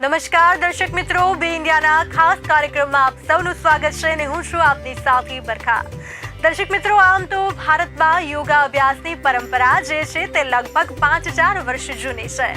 નમસ્કાર, દર્શક મિત્રો. બે ઇન્ડિયાના ખાસ કાર્યક્રમમાં આપ સૌનું સ્વાગત છે અને હું છું આપની સાથી બરખા. દર્શક મિત્રો, આમ તો ભારતમાં યોગા અભ્યાસની પરંપરા જે છે તે લગભગ પાંચ હજાર વર્ષ જૂની છે.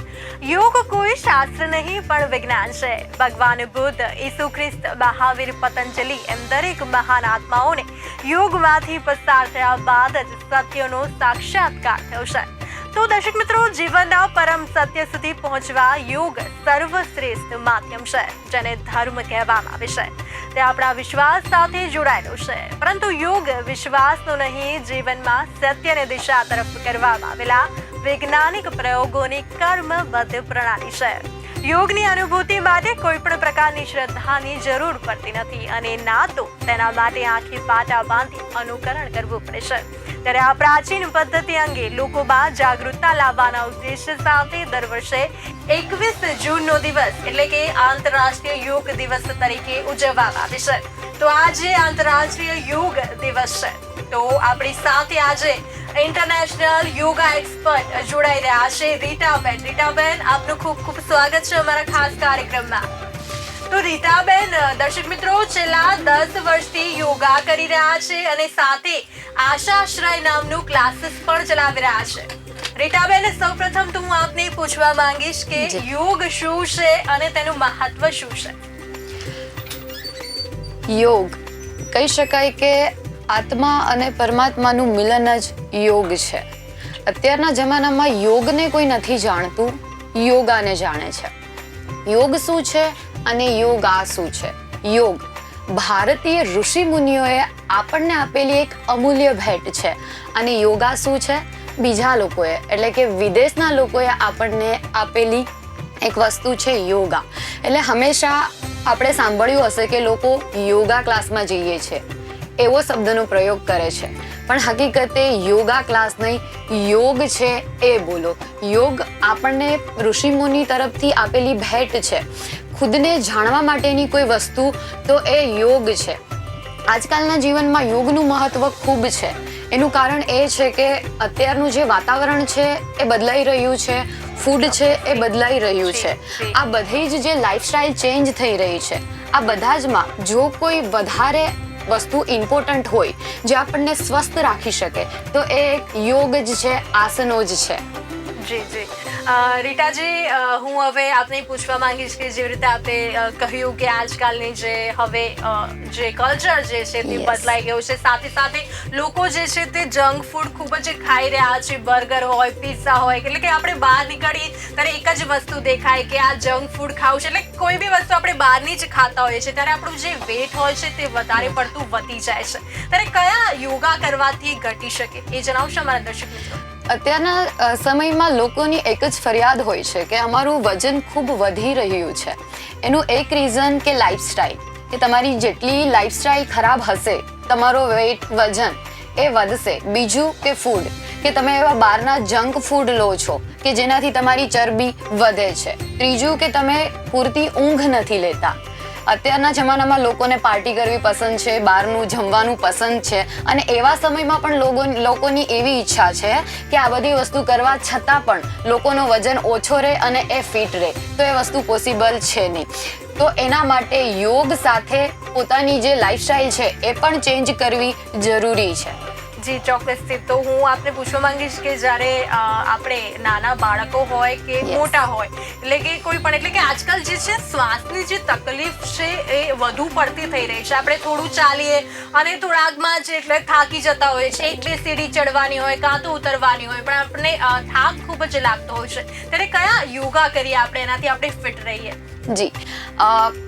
યોગ કોઈ શાસ્ત્ર નહીં, પણ વિજ્ઞાન છે. ભગવાન બુદ્ધ, ઈસુ ખ્રિસ્ત, મહાવીર, પતંજલિ એમ દરેક મહાન આત્માઓને યોગમાંથી પસાર થયા બાદ જ સત્યનો સાક્ષાત્કાર થયો છે. તો દર્શક મિત્રો, જીવનના પરમ સત્ય સુધી પહોંચવા યોગ સર્વશ્રેષ્ઠ માધ્યમ છે, જેને ધર્મ કહેવામાં આવે છે. તે આપણા વિશ્વાસ સાથે જોડાયેલો છે. પરંતુ યોગ વિશ્વાસનો નહીં, જીવનમાં સત્યને દિશા તરફ કરવામાં આવેલા વૈજ્ઞાનિક પ્રયોગોની કર્મબદ્ધ પ્રણાલી છે. યોગની અનુભૂતિ માટે કોઈ પણ પ્રકારની શ્રદ્ધાની જરૂર પડતી નથી અને ના તો તેના માટે આંખે પાટા બાંધી અનુકરણ કરવું પડે છે. ત્યારે આ પ્રાચીન પદ્ધતિ અંગે લોકોમાં જાગૃતતા લાવવાના ઉદ્દેશ્ય સાથે દર વર્ષે એકવીસ જૂનનો દિવસ એટલે કે આંતરરાષ્ટ્રીય યોગ દિવસ તરીકે ઉજવવામાં આવે છે. તો આજે આંતરરાષ્ટ્રીય યોગ દિવસ છે. તો આપણી સાથે આજે ઇન્ટરનેશનલ યોગા એક્સપર્ટ જોડાઈ રહ્યા છે રીટાબેન. રીટાબેન, આપનું ખૂબ ખૂબ સ્વાગત છે અમારા ખાસ કાર્યક્રમમાં. તો રીતાબેન દર્શક મિત્રો છેલ્લા દસ વર્ષથી યોગા કરી રહ્યા છે અને સાથે આશાશ્રય નામનું ક્લાસીસ પણ ચલાવી રહ્યા છે. રીટાબેન સૌપ્રથમ તો હું આપને પૂછવા માંગીશ કે યોગ શું છે અને તેનું મહત્વ શું છે? યોગ. કહી શકાય કે આત્મા અને પરમાત્માનું મિલન જ યોગ છે. અત્યારના જમાનામાં યોગને કોઈ નથી જાણતું યોગાને જાણે છે. યોગ શું છે? અને યોગા શું છે? યોગ. ભારતીય ઋષિ મુનિઓએ આપણને આપેલી એક અમૂલ્ય ભેટ છે. અને યોગા શું છે? બીજા લોકોએ, એટલે કે વિદેશના લોકોએ આપણને આપેલી એક વસ્તુ છે યોગા. એટલે હંમેશા આપણે સાંભળ્યું હશે કે લોકો યોગા ક્લાસમાં જઈએ છે. એવો શબ્દનો પ્રયોગ કરે છે. પણ હકીકતે યોગા ક્લાસ નહીં, યોગ છે એ બોલો. યોગ આપણને ઋષિમુનિ તરફથી આપેલી ભેટ છે. ખુદને જાણવા માટેની કોઈ વસ્તુ તો એ યોગ છે. આજકાલના જીવનમાં યોગનું મહત્વ ખૂબ છે. એનું કારણ એ છે કે અત્યારનું જે વાતાવરણ છે એ બદલાઈ રહ્યું છે. ફૂડ છે એ બદલાઈ રહ્યું છે. આ બધી જ જે લાઈફસ્ટાઈલ ચેન્જ થઈ રહી છે આ બધા જમાં જો કોઈ વધારે વસ્તુ ઇમ્પોર્ટન્ટ હોય જે આપણને સ્વસ્થ રાખી શકે તો એ એક યોગ જ છે આસનો જ છે. જી જી. રીટાજી હું હવે આપને પૂછવા માંગીશ કે જેવી રીતે આપે કહ્યું કે આજકાલની જે હવે જે કલ્ચર જે છે તે. બદલાઈ ગયું છે. સાથે સાથે લોકો જે છે તે જંક ફૂડ ખૂબ જ ખાઈ રહ્યા છે. બર્ગર હોય પિઝા હોય એટલે કે આપણે બહાર નીકળીએ ત્યારે એક જ વસ્તુ દેખાય કે આ જંક ફૂડ ખાવું છે. એટલે કોઈ બી વસ્તુ આપણે બહારની જ ખાતા હોઈએ છીએ ત્યારે આપણું જે વેટ હોય છે તે વધારે પડતું વધી જાય છે. ત્યારે કયા યોગા કરવાથી ઘટી શકે? એ જણાવશો અમારા દર્શક મિત્રો. અત્યારના સમયમાં લોકોની એક જ ફરિયાદ હોય છે કે અમારું વજન ખૂબ વધી રહ્યું છે. એનું એક રીઝન કે લાઈફસ્ટાઈલ કે તમારી જેટલી લાઈફસ્ટાઈલ ખરાબ હશે, તમારો વેઇટ વજન એ વધશે. બીજું કે ફૂડ કે તમે એવા બહારના જંક ફૂડ લો છો કે જેનાથી તમારી ચરબી વધે છે. ત્રીજું કે તમે પૂરતી ઊંઘ નથી લેતા. અત્યારના જમાનામાં લોકોને પાર્ટી કરવી પસંદ છે, બહારનું જમવાનું પસંદ છે અને એવા સમયમાં પણ લોકો લોકોની એવી ઈચ્છા છે કે આ બધી વસ્તુ કરવા છતાં પણ લોકોનો વજન ઓછો રહે અને એ ફિટ રહે. તો એ વસ્તુ પોસિબલ છે નહીં. તો એના માટે યોગ સાથે પોતાની જે લાઈફસ્ટાઈલ છે એ પણ ચેન્જ કરવી જરૂરી છે. જી ચોક્કસથી તો હું આપને પૂછવા માંગીશ કે જ્યારે આપણે નાના બાળકો હોય કે મોટા હોય એટલે કે કોઈ પણ એટલે કે આજકાલ જે છે શ્વાસની જે તકલીફ છે એ વધુ પડતી થઈ રહી છે. આપણે થોડું ચાલીએ અને થોડાકમાં જ એટલે થાકી જતા હોય છે. એક બે સીડી ચડવાની હોય કાં તો ઉતરવાની હોય પણ આપણને થાક ખૂબ જ લાગતો હોય છે. ત્યારે કયા યોગા કરીએ આપણે? એનાથી આપણે ફિટ રહીએ. જી.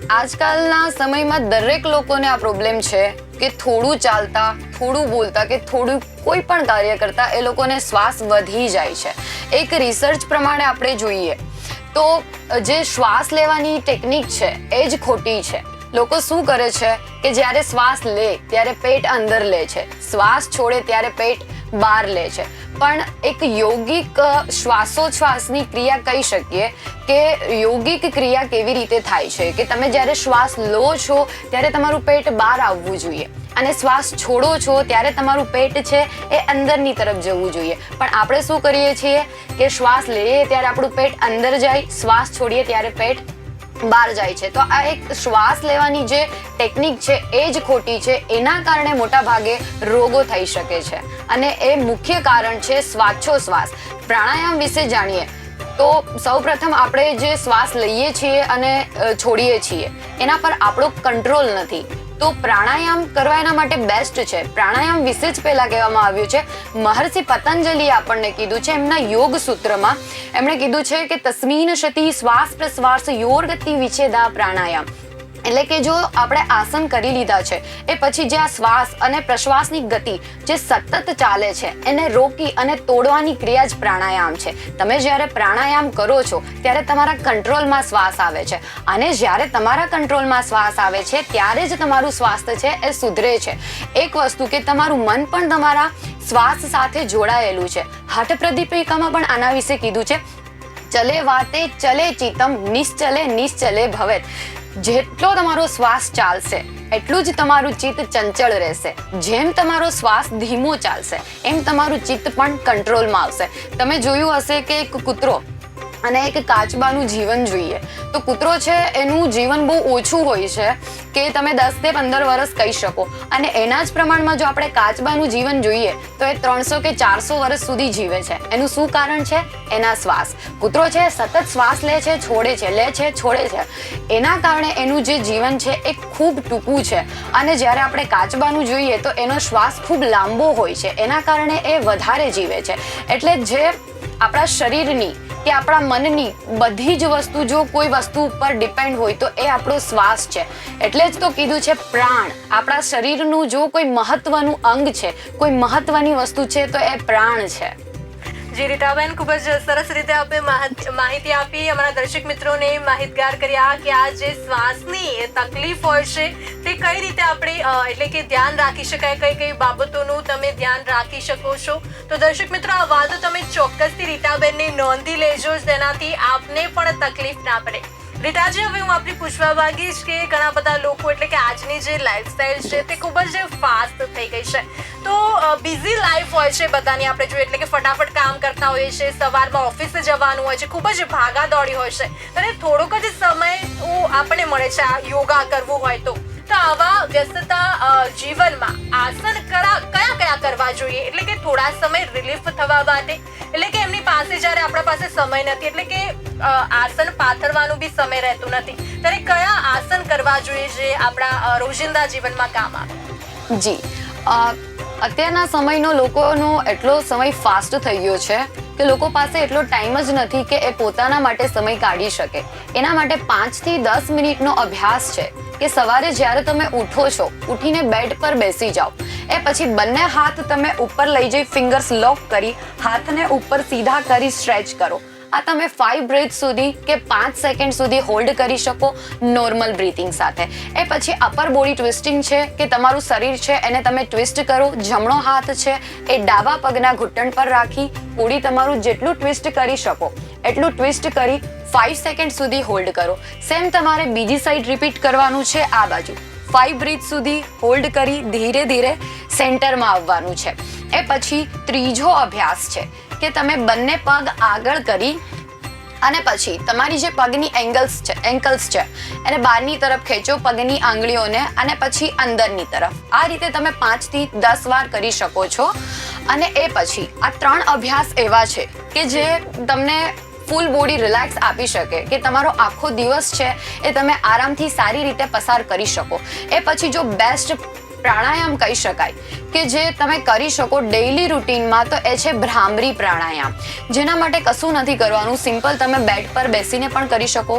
આજકાલના સમયમાં દરેક લોકોને આ પ્રોબ્લેમ છે કે થોડું ચાલતા, થોડું બોલતા કે થોડું કોઈ પણ કાર્ય કરતા એ લોકોને શ્વાસ વધી જાય છે. એક રિસર્ચ પ્રમાણે આપણે જોઈએ તો જે શ્વાસ લેવાની ટેકનિક છે એ જ ખોટી છે. લોકો શું કરે છે કે જ્યારે શ્વાસ લે, ત્યારે પેટ અંદર લે છે. શ્વાસ છોડે ત્યારે પેટ બહાર લે છે. પણ એક યોગિક શ્વાસોચ્છ્વાસની ક્રિયા કહી શકીએ કે યોગિક ક્રિયા કેવી રીતે થાય છે? કે તમે જ્યારે શ્વાસ લો છો, ત્યારે તમારું પેટ બહાર આવવું જોઈએ. અને શ્વાસ છોડો છો, ત્યારે તમારું પેટ છે એ અંદરની તરફ જવું જોઈએ. પણ આપણે શું કરીએ છીએ? કે શ્વાસ લઈએ ત્યારે આપણું પેટ અંદર જાય, શ્વાસ છોડીએ ત્યારે પેટ બહાર જાય છે. તો આ એક શ્વાસ લેવાની જે ટેકનિક છે એ જ ખોટી છે. એના કારણે મોટા ભાગે રોગો થઈ શકે છે. અને એ મુખ્ય કારણ છે શ્વાસોશ્વાસ. પ્રાણાયામ વિશે જાણીએ, તો સૌપ્રથમ આપણે જે શ્વાસ લઈએ છીએ અને છોડીએ છીએ, એના પર આપણો કંટ્રોલ નથી. તો પ્રાણાયામ કરવા એના માટે બેસ્ટ છે. પ્રાણાયામ વિશે જ પહેલા કહેવામાં આવ્યું છે. મહર્ષિ પતંજલિએ આપણને કીધું છે, એમના યોગ સૂત્રમાં એમણે કીધું છે કે તસ્મીન શતી શ્વાસ પ્રશ્વાસ યોર્ગતિ વિછેદા પ્રાણાયામ. એટલે કે જો આપણે આસન કરી લીધા છે, એ પછી જે આ શ્વાસ અને પ્રશ્વાસની ગતિ જે સતત ચાલે છે, એને રોકી અને તોડવાની ક્રિયા જ પ્રાણાયામ છે. તમે જ્યારે પ્રાણાયામ કરો છો, ત્યારે તમારા કંટ્રોલમાં શ્વાસ આવે છે. અને જ્યારે તમારા કંટ્રોલમાં શ્વાસ આવે છે, ત્યારે જ તમારું સ્વાસ્થ્ય છે, એ સુધરે છે. એક વસ્તુ કે તમારું મન પણ તમારા શ્વાસ સાથે જોડાયેલું છે. હઠ પ્રદીપિકામાં પણ આના વિશે કીધું છે, ચલે વાતે ચલે ચિતમ, નિશ્ચલે નિશ્ચલે ભવેત. જેટલો તમારો શ્વાસ ચાલશે, એટલું જ તમારું ચિત્ત ચંચળ રહેશે. જેમ તમારો શ્વાસ ધીમો ચાલશે, એમ તમારું ચિત્ત પણ કંટ્રોલમાં આવશે. તમે જોયું હશે કે એક કૂતરો અને એક કાચબાનું જીવન જોઈએ. તો કૂતરો છે, એનું જીવન બહુ ઓછું હોય છે. કે તમે દસથી પંદર વર્ષ કહી શકો. અને એના જ પ્રમાણમાં જો આપણે કાચબાનું જીવન જોઈએ, તો એ ત્રણસો કે ચારસો વર્ષ સુધી જીવે છે. એનું શું કારણ છે? એના શ્વાસ. કૂતરો છે, સતત શ્વાસ લે છે, છોડે છે, લે છે, છોડે છે. એના કારણે એનું જે જીવન છે, એ ખૂબ ટૂંકું છે. અને જ્યારે આપણે કાચબાનું જોઈએ, તો એનો શ્વાસ ખૂબ લાંબો હોય છે. એના કારણે એ વધારે જીવે છે. એટલે જે આપણા શરીરની કે આપણા મનની બધી જ વસ્તુ, જો કોઈ વસ્તુ ઉપર ડિપેન્ડ હોય, તો એ આપણો શ્વાસ છે. એટલે જ તો કીધું છે પ્રાણ. આપણા શરીરનું જો કોઈ મહત્વનું અંગ છે, કોઈ મહત્વની વસ્તુ છે, તો એ પ્રાણ છે. જે રીટાબેન ખૂબ જ સરસ રીતે આપે માહિત- આપી. અમારા દર્શક મિત્રોને માહિતગાર કર્યા કે આ જે શ્વાસની તકલીફ હોય છે. તે કઈ રીતે આપણે એટલે કે ધ્યાન રાખી શકાય, કઈ કઈ બાબતોનું તમે ધ્યાન રાખી શકો છો? તો દર્શક મિત્રો, આ વાતો તમે ચોક્કસથી રીટાબેનને નોંધી લેજો તેનાથી આપને પણ તકલીફ ના પડે. રીટાજી હવે હું આપણી પૂછવા માંગીશ કે ઘણા બધા લોકો એટલે કે આજની જે લાઈફસ્ટાઈલ છે તે ખૂબ જ ફાસ્ટ થઈ ગઈ છે. તો બિઝી લાઈફ હોય છે બધાની આપણે જોઈએ, એટલે કે ફટાફટ કામ કરતા હોઈએ છીએ, સવારમાં ઓફિસે જવાનું હોય છે, ખૂબ જ ભાગા દોડી હોય છે. અને થોડોક જ સમય આપણને મળે છે આ યોગા કરવું હોય તો. તો આવા વ્યસ્તતા જીવનમાં આસન કરા કયા કયા કરવા જોઈએ? એટલે કે થોડા સમય રિલીફ થવા માટે. એટલે કે એમની પાસે જ્યારે આપણા પાસે સમય નથી, એટલે કે આસન પાથરવાનું બી સમય રહેતું નથી. ત્યારે કયા આસન કરવા જોઈએ જે આપણા રોજિંદા જીવનમાં કામ આવે? જી. અત્યારના સમયનો લોકોનો એટલો સમય ફાસ્ટ થઈ ગયો છે કે લોકો પાસે એટલો ટાઈમ જ નથી કે એ પોતાના માટે સમય કાઢી શકે. એના માટે પાંચથી દસ મિનિટનો અભ્યાસ છે કે સવારે જ્યારે તમે ઉઠો છો, ઉઠીને બેડ પર બેસી જાઓ. એ પછી બંને હાથ તમે ઉપર લઈ જઈ ફિંગર્સ લોક કરી, હાથને ઉપર સીધા કરી સ્ટ્રેચ કરો. આ તમે ફાઈવ બ્રેથ સુધી કે પાંચ સેકન્ડ સુધી હોલ્ડ કરી શકો નોર્મલ બ્રીથિંગ સાથે. એ પછી અપર બોડી ટ્વિસ્ટિંગ છે કે તમારું શરીર છે, એને તમે ટ્વિસ્ટ કરો, જમણો હાથ છે, એ ડાબા પગના ઘૂંટણ પર રાખી, પૂરી તમારું જેટલું ટ્વિસ્ટ કરી શકો, એટલું ટ્વિસ્ટ કરી ફાઈવ સેકન્ડ સુધી હોલ્ડ કરો. સેમ તમારે બીજી સાઈડ રિપીટ કરવાનું છે, આ બાજુ. ફાઈવ બ્રિજ સુધી હોલ્ડ કરી ધીરે ધીરે સેન્ટરમાં આવવાનું છે. એ પછી ત્રીજો અભ્યાસ છે કે તમે બંને પગ આગળ કરી અને પછી તમારી જે પગની એંગલ્સ છે એન્કલ્સ છે, એને બહારની તરફ ખેંચો, પગની આંગળીઓને અને પછી અંદરની તરફ. આ રીતે તમે પાંચથી દસ વાર કરી શકો છો. અને એ પછી આ ત્રણ અભ્યાસ એવા છે કે જે તમને ફૂલ બોડી રિલેક્સ આપી શકે કે તમારો આખો દિવસ છે એ તમે આરામથી સારી રીતે પસાર કરી શકો. એ પછી જો બેસ્ટ પ્રાણાયામ કહી શકાય કે જે તમે કરી શકો ડેઈલી રૂટીનમાં તો એ છે ભ્રામરી પ્રાણાયામ. જેના માટે કશું નથી કરવાનું સિમ્પલ તમે બેડ પર બેસીને પણ કરી શકો.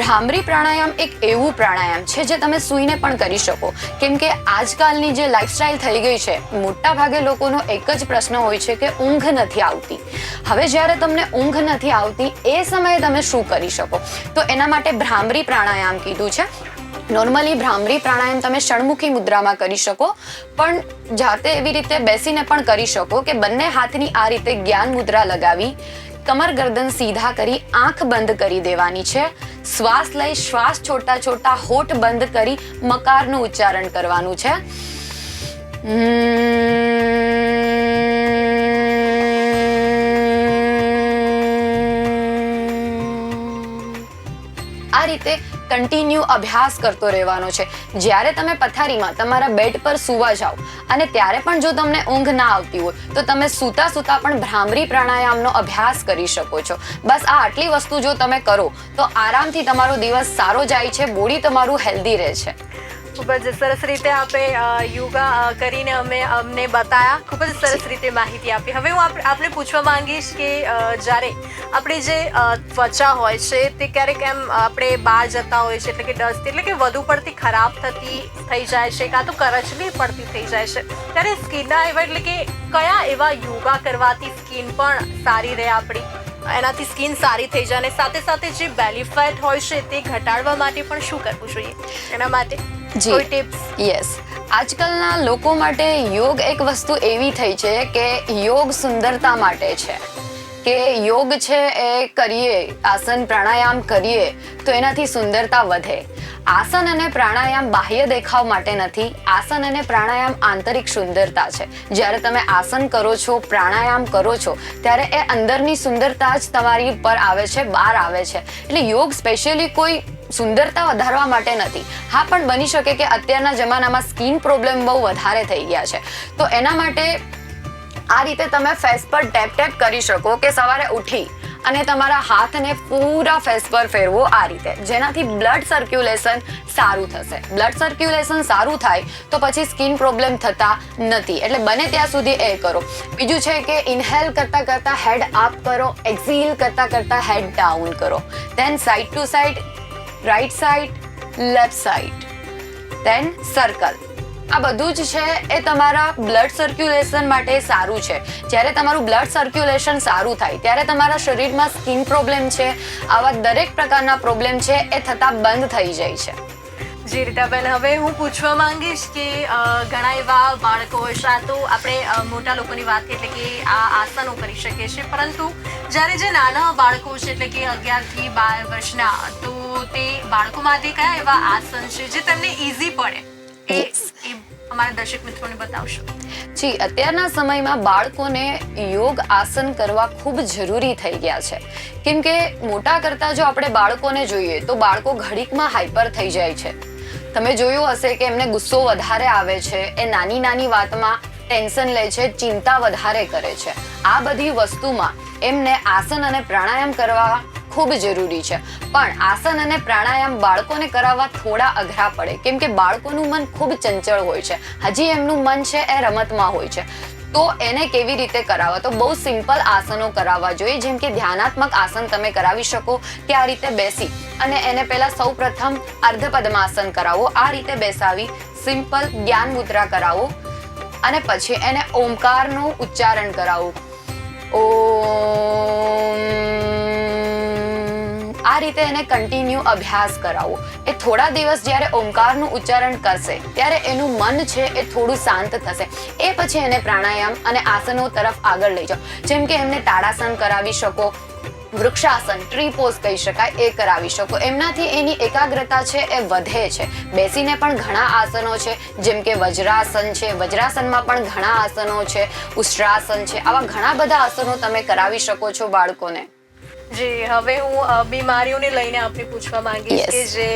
ભ્રામરી પ્રાણાયામ એક એવું પ્રાણાયામ છે જે તમે સૂઈને પણ કરી શકો. કેમ કે આજકાલની જે લાઈફસ્ટાઈલ થઈ ગઈ છે, મોટા ભાગે લોકોનો એક જ પ્રશ્ન હોય છે કે ઊંઘ નથી આવતી. હવે જ્યારે તમને ઊંઘ નથી આવતી, એ સમયે તમે શું કરી શકો? તો એના માટે ભ્રામરી પ્રાણાયામ કીધું છે. નોર્મલી ભ્રામરી પ્રાણાયામ તમે ષણમુખી મુદ્રામાં કરી શકો, પણ જાતે એવી રીતે બેસીને પણ કરી શકો કે બંને હાથની આ રીતે જ્ઞાન મુદ્રા લગાવી, કમર ગરદન સીધા કરી, આંખ બંધ કરી દેવાની છે, શ્વાસ લઈ શ્વાસ છોટા છોટા હોઠ બંધ કરી મકારનું ઉચ્ચારણ કરવાનું છે. આ રીતે કન્ટિન્યુ અભ્યાસ કરતો રહેવાનો છે. જ્યારે તમે પથારીમાં તમારા બેડ પર સૂવા જાઓ અને ત્યારે પણ જો તમને ઊંઘ ના આવતી હોય, તો તમે સૂતા સૂતા પણ ભ્રામરી પ્રાણાયામનો અભ્યાસ કરી શકો છો. બસ આ આટલી વસ્તુ જો તમે કરો, તો આરામથી તમારો દિવસ સારો જાય છે, બોડી તમારું હેલ્ધી રહે છે. ખૂબ જ સરસ રીતે આપે યોગા કરીને અમે, અમને બતાયા. ખૂબ જ સરસ રીતે માહિતી આપી. હવે હું આપ- આપને પૂછવા માંગીશ કે જ્યારે આપણી જે ત્વચા હોય છે, તે ક્યારેક એમ આપણે બહાર જતા હોય છે, એટલે કે ડસ્ટ એટલે કે વધુ પડતી ખરાબ થતી થઈ જાય છે, કાં તો કરચલી પડતી થઈ જાય છે, ત્યારે સ્કિનના એવા એટલે કે કયા એવા યોગા કરવાથી સ્કિન પણ સારી રહે આપણી? એનાથી સ્કિન સારી થઈ જાય અને સાથે સાથે જે બેલી ફેટ હોય છે, તે ઘટાડવા માટે પણ શું કરવું જોઈએ? એના માટે. કોઈ ટિપ્સ યસ આજકાલના લોકો માટે યોગ એક વસ્તુ એવી થઈ છે કે યોગ સુંદરતા માટે છે. કે યોગ છે એ કરીએ આસન પ્રાણાયામ કરીએ તો એનાથી સુંદરતા વધે. આસન અને પ્રાણાયામ બાહ્ય દેખાવ માટે નથી. આસન અને પ્રાણાયામ આંતરિક સુંદરતા છે. જ્યારે તમે આસન કરો છો પ્રાણાયામ કરો છો ત્યારે એ અંદરની સુંદરતા જ તમારી પર આવે છે બહાર આવે છે. એટલે યોગ સ્પેશિયલી કોઈ સુંદરતા વધારવા માટે નથી. હા, પણ બની શકે કે અત્યારના જમાનામાં સ્કિન પ્રોબ્લેમ બહુ વધારે થઈ ગયા છે. તો એના માટે આ રીતે તમે ફેસ પર ટેપ ટેપ કરી શકો કે સવારે ઉઠી અને તમારા હાથને પૂરા ફેસ પર ફેરવો આ રીતે. જેનાથી બ્લડ સર્ક્યુલેશન સારું થશે. બ્લડ સર્ક્યુલેશન સારું થાય તો પછી સ્કિન પ્રોબ્લેમ થતા નથી. એટલે બને ત્યાં સુધી એ કરો. બીજું છે કે ઇન્હેલ કરતાં કરતાં હેડ અપ કરો, એક્ઝિલ કરતાં કરતાં હેડ ડાઉન કરો. Then side to side right side left side then circle આ બધું જ છે એ તમારા બ્લડ સર્ક્યુલેશન માટે સારું છે. જ્યારે તમારું બ્લડ સર્ક્યુલેશન સારું થાય, ત્યારે તમારા શરીરમાં સ્કિન પ્રોબ્લેમ છે, આવા દરેક પ્રકારના પ્રોબ્લેમ છે, એ થતા બંધ થઈ જાય છે. જી રીતાબેન હવે હું પૂછવા માંગીશ કે ઘણા એવા બાળકો હોય તો આપણે મોટા લોકોની વાત એટલે કે આ આસનો કરી શકીએ છીએ. પરંતુ જ્યારે જે નાના બાળકો છે, એટલે કે અગિયારથી બાર વર્ષના, તો તે બાળકોમાંથી કયા એવા આસન છે જે તમને ઈઝી પડે? એ અમારા દર્શક મિત્રોને બતાવશો. જી અત્યારના સમયમાં બાળકોને યોગ આસન કરવા ખૂબ જરૂરી થઈ ગયા છે. કેમ કે મોટા કરતાં જો આપણે બાળકોને જોઈએ તો બાળકો ઘડીકમાં હાઈપર થઈ જાય છે. તમે જોયું હશે કે એમને ગુસ્સો વધારે આવે છે એ નાની નાની વાતમાં ટેન્શન લે છે ચિંતા વધારે કરે છે. આ બધી વસ્તુમાં એમને આસન અને પ્રાણાયામ કરવા ખૂબ જરૂરી છે. પણ આસન અને પ્રાણાયામ બાળકોને કરાવવા થોડા અઘરા પડે. કેમ કે બાળકોનું મન ખૂબ ચંચળ હોય છે. હજી એમનું મન છે એ રમતમાં હોય છે. તો એને કેવી રીતે કરાવવા? તો બહુ સિમ્પલ આસનો કરાવવા જોઈએ. જેમ કે ધ્યાનાત્મક આસન તમે કરાવી શકો કે આ રીતે બેસી. અને એને પહેલા સૌ પ્રથમ અર્ધ પદ્માસન કરાવો. આ રીતે બેસાવી સિમ્પલ જ્ઞાન મુદ્રા કરાવો. અને પછી એને ઓમકારનું ઉચ્ચારણ કરાવો. ઓમ આ રીતે એને કન્ટિન્યુ અભ્યાસ કરાવો. એ થોડા દિવસ જ્યારે ઓમકારનું ઉચ્ચારણ કરશે, ત્યારે એનું મન છે એ થોડું શાંત થશે. એ પછી એને પ્રાણાયામ અને આસનો તરફ આગળ લઈ જાઓ. જેમ કે એમને તાડાસન કરાવી શકો, વૃક્ષાસન ટ્રી પોઝ કહી શકાય, એ કરાવી શકો. એમનાથી એની એકાગ્રતા છે એ વધે છે. બેસીને પણ ઘણા આસનો છે, જેમ કે વજ્રાસન છે. વજ્રાસનમાં પણ ઘણા આસનો છે, ઉષ્ટ્રાસન છે. આવા ઘણા બધા આસનો તમે કરાવી શકો છો બાળકોને. જી હવે હું બીમારીઓને લઈને આપને પૂછવા માંગીશ કે જે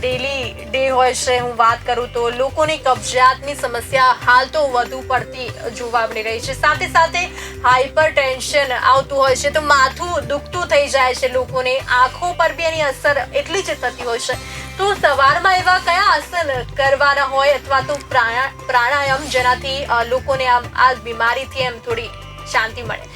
ડેલી ડે હોય છે હું વાત કરું તો લોકોને કબજિયાતની સમસ્યા હાલ તો વધુ પડતી જોવા મળી રહી છે. સાથે સાથે હાઈપર ટેન્શન આવતું હોય છે તો માથું દુખતું થઈ જાય છે લોકોને આંખો પર બી એની અસર એટલી જ થતી હોય છે. તો સવારમાં એવા કયા આસન કરવાના હોય અથવા તો પ્રાણા પ્રાણાયામ જેનાથી લોકોને આમ આ બીમારીથી એમ થોડી શાંતિ મળે?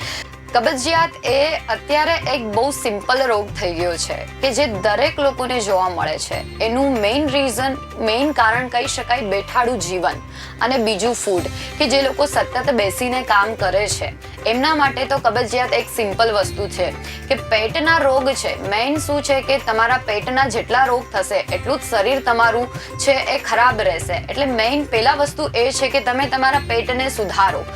કબજિયાત એ અત્યારે એક બહુ સિમ્પલ રોગ થઈ ગયો છે કે જે દરેક લોકોને જોવા મળે છે. એનું મેઇન રીઝન મેઇન કારણ કહી શકાય બેઠાડું જીવન અને બીજું ફૂડ કે જે લોકો સતત બેસીને કામ કરે છે. એમના માટે તો કબજિયાત એક સિમ્પલ વસ્તુ છે કે પેટના રોગ છે. મેઇન શું છે કે તમારા પેટના જેટલા રોગ થશે, એટલું જ શરીર તમારું છે એ ખરાબ રહેશે. એટલે મેઇન પહેલા વસ્તુ એ છે કે તમે તમારા પેટને સુધારો.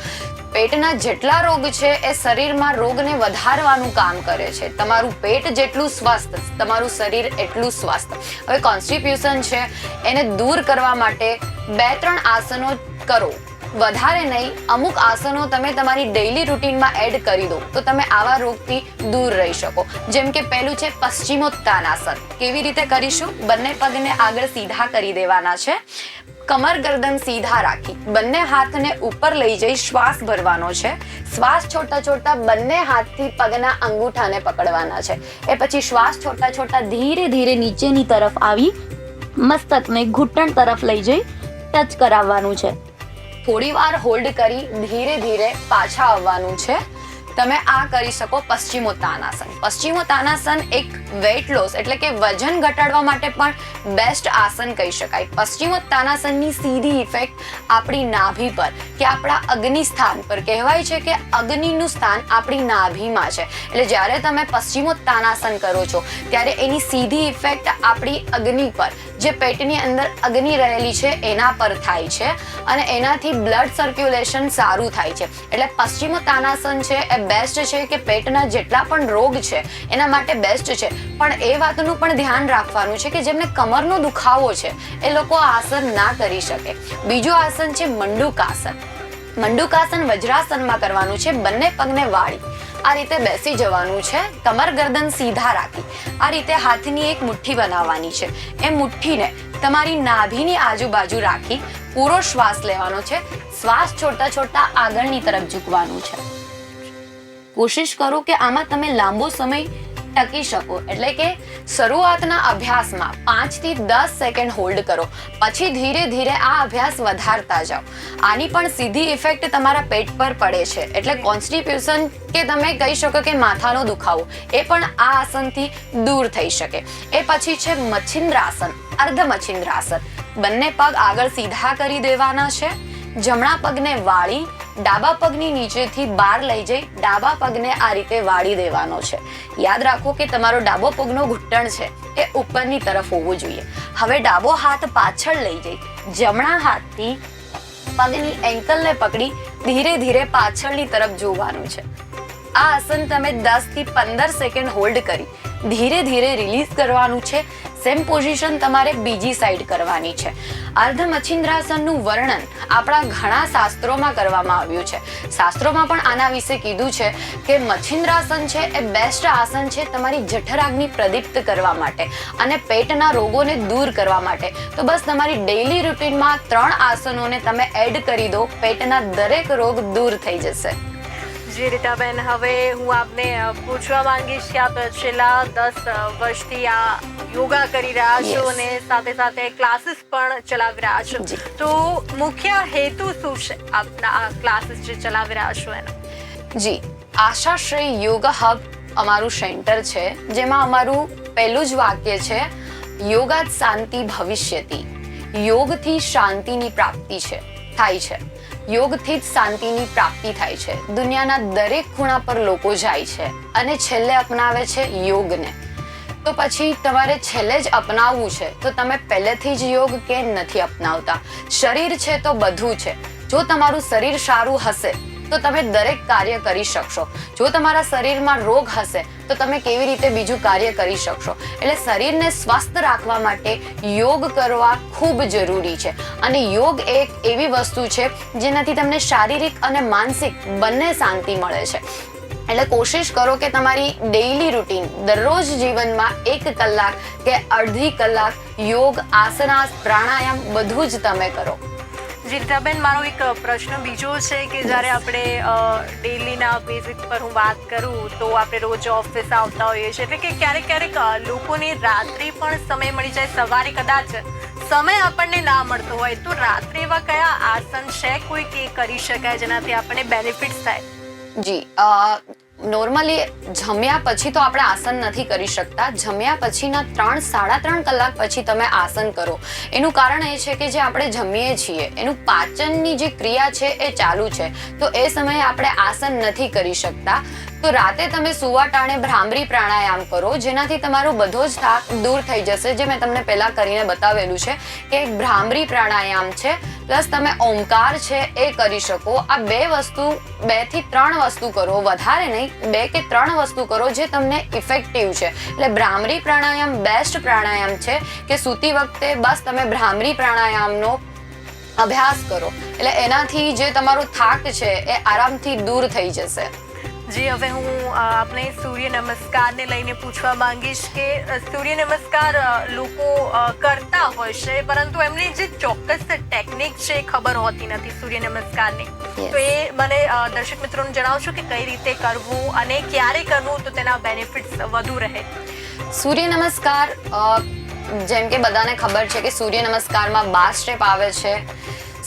પેટના જેટલા રોગ છે એ શરીરમાં રોગને વધારવાનું કામ કરે છે. તમારું પેટ જેટલું સ્વસ્થ, તમારું શરીર એટલું સ્વસ્થ. હવે કોન્સ્ટિપ્યુશન છે, એને દૂર કરવા માટે બે ત્રણ આસનો કરો. વધારે નહીં, અમુક આસનો તમે તમારી ડેઇલી રૂટીનમાં એડ કરી દો, તો તમે આવા રોગથી દૂર રહી શકો. જેમ કે પહેલું છે પશ્ચિમોત્તાનાસન. કેવી રીતે કરીશું? બંને પગને આગળ સીધા કરી દેવાના છે. કમર ગરદન સીધા રાખી. બંને હાથને ઉપર લઈ જઈ શ્વાસ ભરવાનો છે. શ્વાસ છોટા છોટા બંને હાથથી પગના અંગૂઠાને પકડવાના છે. એ પછી શ્વાસ છોટા છોડતા ધીરે ધીરે નીચેની તરફ આવી મસ્તકને ઘૂંટણ તરફ લઈ જઈ ટચ કરાવવાનું છે. થોડી વાર હોલ્ડ કરી ધીરે ધીરે પાછા આવવાનું છે. તમે આ કરી શકો પશ્ચિમો તાનાસન પશ્ચિમો તાનાસન એક વેટ લોસ એટલે કે વજન ઘટાડવા માટે પણ બેસ્ટ આસન કહી શકાય. પશ્ચિમો તાનાસનની સીધી ઇફેક્ટ આપણી નાભી પર, કે આપણા અગ્નિ સ્થાન પર. કહેવાય છે કે અગ્નિનું સ્થાન આપણી નાભીમાં છે. એટલે જ્યારે તમે પશ્ચિમોત્તાનાસન કરો છો, ત્યારે એની સીધી ઇફેક્ટ આપણી અગ્નિ પર. જે પેટની અંદર અગ્નિ રહેલી છે, એના પર થાય છે અને એનાથી બ્લડ સર્ક્યુલેશન સારું થાય છે. એટલે પશ્ચિમોત્તાનાસન છે, એ બેસ્ટ છે કે પેટના જેટલા પણ રોગ છે, એના માટે બેસ્ટ છે. પણ એ વાતનું પણ ધ્યાન રાખવાનું છે કે જેમને કમરનો દુખાવો છે, એ લોકો આસન ના કરી શકે. બીજું આસન છે મંડુકાસન. મંડુકાસન વજ્રાસનમાં કરવાનું છે બંને પગને વાળી. આ રીતે બેસી જવાનું છે, કમર ગરદન સીધા રાખી. આ રીતે હાથની એક મુઠ્ઠી બનાવવાની છે. એ મુઠ્ઠીને તમારી નાભીની આજુબાજુ રાખી, પૂરો શ્વાસ લેવાનો છે. શ્વાસ છોડતા છોડતા આગળની તરફ ઝૂકવાનું છે. કોશિશ કરો કે આમાં તમે લાંબો સમય ટકી શકો. એટલે કે શરૂઆતના અભ્યાસમાં પાંચથી દસ સેકન્ડ હોલ્ડ કરો. પછી ધીરે ધીરે આ અભ્યાસ વધારતા જાઓ. આની પણ સીધી ઇફેક્ટ તમારા પેટ પર પડે છે. એટલે કોન્સ્ટિપ્યુશન કે તમે કહી શકો કે માથાનો દુખાવો, એ પણ આ આસનથી દૂર થઈ શકે. એ પછી છે મચ્છિન્દ્રાસન અર્ધ મચ્છિન્દ્રાસન બંને પગ આગળ સીધા કરી દેવાના છે. જમણા પગને વાળી, ડાબા પગની નીચેથી બહાર લઈ જઈ, ડાબા પગને આ રીતે વાળી દેવાનો છે. યાદ રાખો કે તમારો ડાબો પગનો ઘૂંટણ છે, એ ઉપરની તરફ હોવો જોઈએ. હવે ડાબો હાથ પાછળ લઈ જઈ. જમણા હાથથી પગની એન્કલને પકડી ધીરે ધીરે પાછળની તરફ જોવાનું છે. આ આસન તમે 10 થી પંદર સેકન્ડ હોલ્ડ કરી. ધીરે ધીરે રિલીઝ કરવાનું છે. સેમ પોઝિશન તમારે બીજી સાઈડ કરવાની છે. અર્ધ મચ્છિન્દ્રાસનનું વર્ણન આપણા ઘણા શાસ્ત્રોમાં કરવામાં આવ્યું છે. શાસ્ત્રોમાં પણ આના વિશે કીધું છે કે મચ્છિન્દ્રાસન છે એ બેસ્ટ આસન છે તમારી જઠરાગ્નિ પ્રદીપ્ત કરવા માટે અને પેટના રોગોને દૂર કરવા માટે. તો બસ તમારી ડેઈલી રૂટીનમાં ત્રણ આસનોને તમે એડ કરી દો, પેટના દરેક રોગ દૂર થઈ જશે. જી રીટાબેન હવે હું આપને પૂછવા માંગીશ કે આપ છેલ્લા દસ વર્ષથી આ યોગા કરી રહ્યા છો અને સાથે સાથે ક્લાસીસ પણ ચલાવી રહ્યા છો. જી. તો મુખ્ય હેતુ શું છે આપના આ ક્લાસીસ જે ચલાવી રહ્યા છો એનો? જી આશાશ્રય યોગા હબ અમારું સેન્ટર છે જેમાં અમારું પહેલું જ વાક્ય છે યોગા શાંતિ ભવિષ્યતી. યોગથી શાંતિની પ્રાપ્તિ છે થાય છે. યોગથી જ શાંતિની પ્રાપ્તિ થાય છે. દુનિયાના દરેક ખૂણા પર લોકો જાય છે અને છેલ્લે અપનાવે છે યોગને. તો પછી તમારે છેલ્લે જ અપનાવવું છે. તો તમે પહેલેથી જ યોગ કેમ નથી અપનાવતા? શરીર છે તો બધું છે. જો તમારું શરીર સારું હશે તો તમે દરેક કાર્ય કરી શકશો. જો તમારા શરીરમાં રોગ હશે, તો તમે કેવી રીતે બીજું કાર્ય કરી શકશો? એટલે શરીરને સ્વસ્થ રાખવા માટે યોગ કરવા ખૂબ જરૂરી છે. અને યોગ એક એવી વસ્તુ છે, જેનાથી તમને શારીરિક અને માનસિક બંને શાંતિ મળે છે. એટલે કોશિશ કરો કે તમારી ડેઈલી રૂટીન દરરોજ જીવનમાં એક કલાક કે અડધી કલાક યોગ, આસનાસ, પ્રાણાયામ બધું જ તમે કરો. જી રીટાબેન મારો એક પ્રશ્ન બીજો છે કે જ્યારે આપણે ડેલીના બેઝિક પર હું વાત કરું તો આપણે રોજ ઓફિસ આવતા હોઈએ છીએ, એટલે કે ક્યારેક ક્યારેક લોકોને રાત્રે પણ સમય મળી જાય, સવારે કદાચ સમય આપણને ના મળતો હોય, તો રાત્રે એવા કયા આસન છે કોઈ કે કરી શકાય જેનાથી આપણને બેનિફિટ્સ થાય? જી નોર્મલી જમ્યા પછી તો આપણે આસન નથી કરી શકતા. જમ્યા પછીના ત્રણ, સાડા ત્રણ કલાક પછી તમે આસન કરો. એનું કારણ એ છે કે જે આપણે જમીએ છીએ, એનું પાચનની જે ક્રિયા છે એ ચાલુ છે. તો એ સમયે આપણે આસન નથી કરી શકતા. તો રાતે તમે સુવા ટાણે ભ્રામરી પ્રાણાયામ કરો, જેનાથી તમારો બધો જ થાક દૂર થઈ જશે. જે મેં તમને પહેલા કરીને બતાવેલું છે કે એક ભ્રામરી પ્રાણાયામ છે, પ્લસ તમે ઓમકાર છે એ કરી શકો. આ બે વસ્તુ, બેથી ત્રણ વસ્તુ કરો, વધારે નહીં, બે કે ત્રણ વસ્તુ કરો જે તમને ઇફેક્ટિવ છે. એટલે ભ્રામરી પ્રાણાયામ બેસ્ટ પ્રાણાયામ છે કે સૂતી વખતે બસ તમે ભ્રામરી પ્રાણાયામનો અભ્યાસ કરો. એટલે એનાથી જે તમારો થાક છે એ આરામથી દૂર થઈ જશે. જી હવે હું આપણે સૂર્ય નમસ્કારને લઈને પૂછવા માંગીશ કે સૂર્ય નમસ્કાર લોકો કરતા હોય છે પરંતુ એમની જે ચોક્કસ ટેકનિક છે એ ખબર હોતી નથી સૂર્ય નમસ્કારની. તો એ મને દર્શક મિત્રોને જણાવશો કે કઈ રીતે કરવું અને ક્યારે કરવું તો તેના બેનિફિટ્સ વધુ રહે. સૂર્ય નમસ્કાર જેમ કે બધાને ખબર છે કે સૂર્ય નમસ્કારમાં બાર સ્ટેપ આવે છે.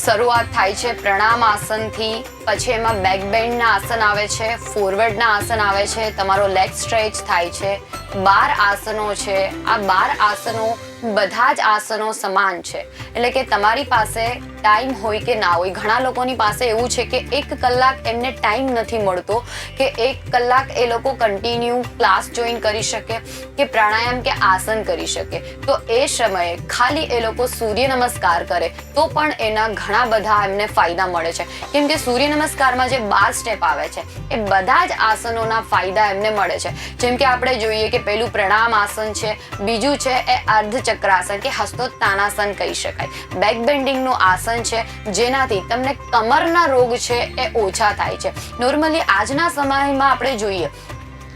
શરૂઆત થાય છે પ્રણામ આસનથી. પછી એમાં બેક બેન્ડના આસન આવે છે ફોરવર્ડના આસન આવે છે, તમારો લેગ સ્ટ્રેચ થાય છે. બાર આસનો છે. આ બાર આસનો બધા જ આસનો સમાન છે. એટલે કે તમારી પાસે ટાઈમ હોય કે ના હોય, ઘણા લોકોની પાસે એવું છે કે એક કલાક એમને ટાઈમ નથી મળતો, કે એક કલાક એ લોકો કન્ટિન્યુ ક્લાસ જોઈન કરી શકે, કે પ્રાણાયામ કે આસન કરી શકે. તો એ સમયે ખાલી એ લોકો સૂર્ય નમસ્કાર કરે, તો પણ એના ઘણા બધા એમને ફાયદા મળે છે. કેમ કે સૂર્ય નમસ્કારમાં જે બાર સ્ટેપ આવે છે, એ બધા જ આસનોના ફાયદા એમને મળે છે. જેમ કે આપણે જોઈએ કે પેલું પ્રણામ આસન છે, બીજું છે એ અર્ધચક્રાસન કે હસ્તોત્તાનાસન કહી શકાય. બેક બેન્ડિંગનું આસન છે, જેનાથી તમને કમરના રોગ છે એ ઓછા થાય છે. નોર્મલી આજના સમયમાં આપણે જોઈએ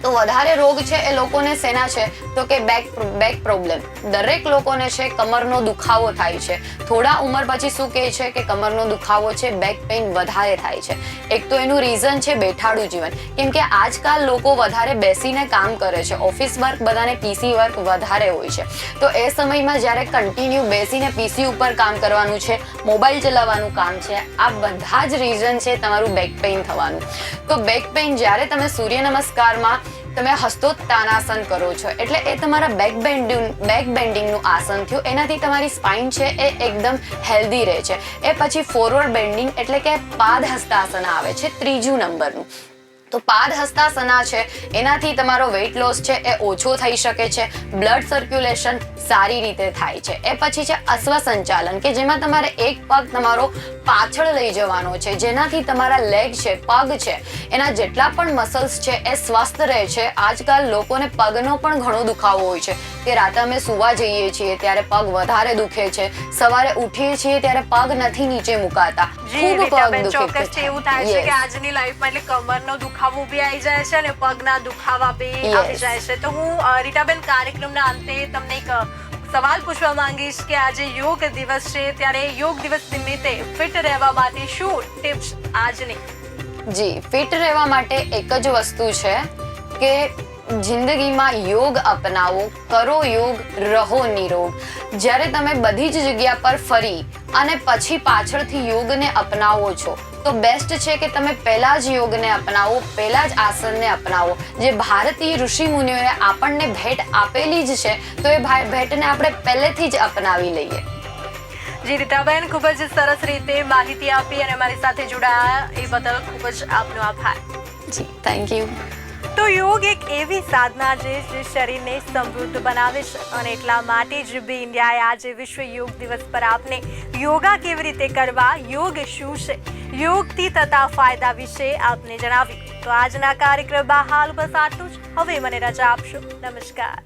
તો વધારે રોગ છે એ લોકોને શેના છે. તો કે બેક બેક પ્રોબ્લેમ દરેક લોકોને છે કમરનો દુખાવો થાય છે. થોડા ઉંમર પછી શું કહે છે કે કમરનો દુખાવો છે બેક પેઇન વધારે થાય છે. એક તો એનું રીઝન છે બેઠાડું જીવન. કેમ કે આજકાલ લોકો વધારે બેસીને કામ કરે છે. ઓફિસ વર્ક બધાને પીસી વર્ક વધારે હોય છે. તો એ સમયમાં જ્યારે કન્ટિન્યુ બેસીને પીસી ઉપર કામ કરવાનું છે મોબાઈલ ચલાવવાનું કામ છે, આ બધા જ રીઝન છે તમારું બેક પેઇન થવાનું. તો બેક પેઇન જ્યારે તમે સૂર્ય નમસ્કારમાં તમે હસ્તોત્તાનાસન કરો છો. એટલે એ તમારા બેક બેન્ડિંગ બેક બેન્ડિંગનું આસન થયું. એનાથી તમારી સ્પાઇન છે એ એકદમ હેલ્ધી રહે છે. એ પછી ફોરવર્ડ બેન્ડિંગ એટલે કે પાદ હસ્તાસન આવે છે, ત્રીજું નંબરનું. તો પાદહસ્તાસના છે. એનાથી તમારો વેઇટ લોસ છે એ ઓછો થઈ શકે છે. બ્લડ સર્ક્યુલેશન સારી રીતે થાય છે. એ પછી છે અશ્વ સંચાલન કે જેમાં તમારે એક પગ તમારો પાછળ લઈ જવાનો છે. જેનાથી તમારા લેગ છે પગ છે એના જેટલા પણ મસલ્સ છે એ સ્વસ્થ રહે છે. આજકાલ લોકોને પગનો પણ ઘણો દુખાવો હોય છે. કે રાતે અમે સુવા જઈએ છીએ ત્યારે પગ વધારે દુખે છે. સવારે ઉઠીએ છીએ ત્યારે પગ નથી નીચે મુકાતા. ખૂબ પગ દુખે છે. એવું થાય છે કે આજની લાઈફમાં એટલે કમરનો દુખાવો બી આવી જાય છે અને પગના દુખાવા બી આવી જાય છે. તો હું રીટાબેન કાર્યક્રમના અંતે તમને એક સવાલ પૂછવા માંગીશ કે આજે યોગ દિવસ છે ત્યારે યોગ દિવસ નિમિત્તે ફિટ રહેવા માટે શું ટિપ્સ આજની? જી ફિટ રહેવા માટે એક જ વસ્તુ છે કે જિંદગીમાં યોગ અપનાવો કરો યોગ રહો નિરોગ. જ્યારે તમે બધી જ જગ્યા પર ફરી અને પછી પાછળથી યોગને અપનાવો છો તો બેસ્ટ છે કે તમે પહેલા જ યોગને અપનાવો પહેલા જ આસનને અપનાવો. જે ભારતીય ઋષિ મુનિઓએ આપણને ભેટ આપેલી જ છે તો એ ભેટને આપણે પહેલેથી જ અપનાવી લઈએ. જી રીતાબેન ખૂબ જ સરસ રીતે માહિતી આપી અને મારી સાથે જોડાયા. એ બદલ ખૂબ જ આપનો આભાર. જી થેન્ક યુ તો યોગ એક એવી સાધના છે જે શરીરને સમૃદ્ધ બનાવે છે અને એટલા માટે જ બી ઇન્ડિયાએ આજે વિશ્વ યોગ દિવસ પર આપને યોગા કેવી રીતે કરવા, યોગ શું છે, યોગથી થતા ફાયદા વિશે આપને જણાવ્યું. તો આજના કાર્યક્રમમાં હાલ બસ આટલું જ. હવે મને રજા આપશો. નમસ્કાર.